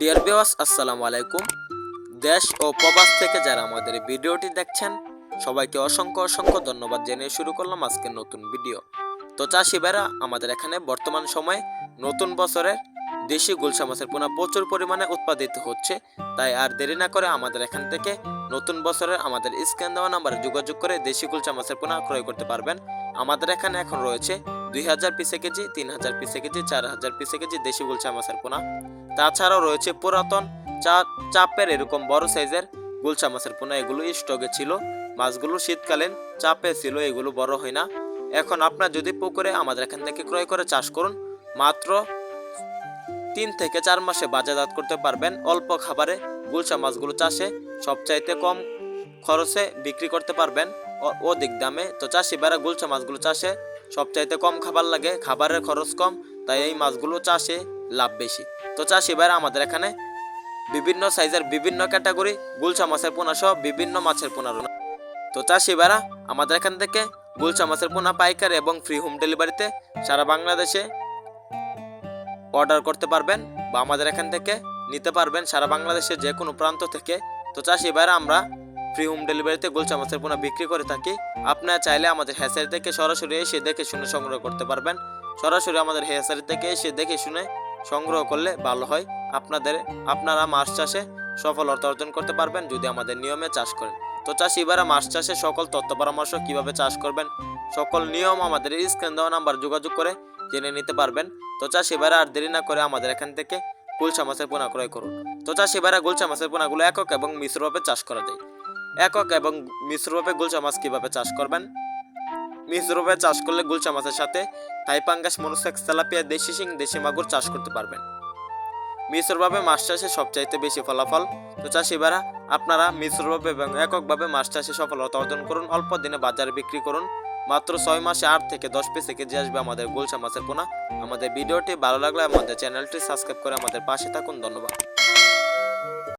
Deer বিওয়াস আসসালামু আলাইকুম দেশ ও প্রবাস থেকে যারা আমাদের ভিডিওটি দেখছেন, সবাইকে অসংখ্য অসংখ্য ধন্যবাদ জানিয়ে শুরু করলাম আজকের নতুন ভিডিও। তো চাষি ভাইরা, আমাদের এখানে বর্তমান সময়ে নতুন বছরের দেশি গুলশা মাছের পোনা প্রচুর পরিমাণে উৎপাদিত হচ্ছে। তাই আর দেরি না করে আমাদের এখান থেকে নতুন বছরের আমাদের স্ক্যান দেওয়া নাম্বারে যোগাযোগ করে দেশি গুলশা মাছের পোনা ক্রয় করতে পারবেন। আমাদের এখানে এখন রয়েছে দুই হাজার পিসে কেজি, তিন হাজার পিসে কেজি, চার হাজার পিসে কেজি দেশি গুলশা মাছের পোনা। তাছাড়াও রয়েছে পুরাতন চা, চাপের এরকম বড় সাইজের গুলশা মাছের পোনা। এগুলো স্টকে ছিল। মাছগুলো শীতকালীন চাপে ছিল, এগুলো বড় হয় না। এখন আপনার যদি পুকুরে আমাদের এখান থেকে ক্রয় করে চাষ করুন, মাত্র তিন থেকে চার মাসে বাজারজাত করতে পারবেন। অল্প খাবারে গুলশা মাছগুলো চাষে সবচাইতে কম খরচে বিক্রি করতে পারবেন। অধিক দামে। তো চাষি বেড়া গুলশা মাছগুলো চাষে সবচাইতে কম খাবার লাগে। খাবারের খরচ কম, তাই এই মাছগুলো চাষে লাভ বেশি। তো চাষি ভাইরা আমাদের এখানে বিভিন্ন সাইজের বিভিন্ন ক্যাটাগরি গুলশা মাছের পোনা সহ বিভিন্ন মাছের পোনা রোনা তো চাষি ভাইরা আমাদের এখান থেকে গুলশা মাছের পোনা পাইকারি এবং ফ্রি হোম ডেলিভারিতে সারা বাংলাদেশে অর্ডার করতে পারবেন বা আমাদের এখান থেকে নিতে পারবেন সারা বাংলাদেশের যে কোনো প্রান্ত থেকে। তো চাষি ভাইরা আমরা ফ্রি হোম ডেলিভারিতে গুলশা মাছের পোনা বিক্রি করে থাকি। আপনারা চাইলে আমাদের হ্যাসারি থেকে সরাসরি এসে দেখে শুনে সংগ্রহ করতে পারবেন। সরাসরি আমাদের হ্যাসারি থেকে এসে দেখে শুনে সংগ্রহ করলে ভালো হয়। আপনাদের, আপনারা মাছ চাষে সফলতা অর্জন করতে পারবেন যদি আমাদের নিয়মে চাষ করেন। তো চাষি এবারে মাছ চাষে সকল তথ্য পরামর্শ কীভাবে চাষ করবেন? সকল নিয়ম আমাদের স্ক্রিন দেওয়া নাম্বার যোগাযোগ করে জেনে নিতে পারবেন। তো চাষি এবারে আর দেরি না করে আমাদের এখান থেকে গুলশা মাছের পোনা ক্রয় করুন। তো চাষি এবারে গুলশা মাছের পোনাগুলো একক এবং মিশ্রভাবে চাষ করা যায়। একক এবং মিশ্রভাবে গুলশা মাছ কীভাবে চাষ করবেন? মিশ্রভাবে চাষ করলে গুলশা মাছের সাথে থাইপাঙ্গাস মনোসেক্স তেলাপিয়া, দেশি শিং, দেশি মাগুর চাষ করতে পারবেন। মিশ্রভাবে মাছ চাষে সবচাইতে বেশি ফলাফল। তো চাষিবারা আপনারা মিশ্রভাবে এবং এককভাবে মাছ চাষে সফলতা অর্জন করুন, অল্প দিনে বাজারে বিক্রি করুন। মাত্র ছয় মাসে আট থেকে দশ পিস কেজি আসবে আমাদের গোলসা মাছের পোনা। আমাদের ভিডিওটি ভালো লাগলে আমাদের চ্যানেলটি সাবস্ক্রাইব করে আমাদের পাশে থাকুন। ধন্যবাদ।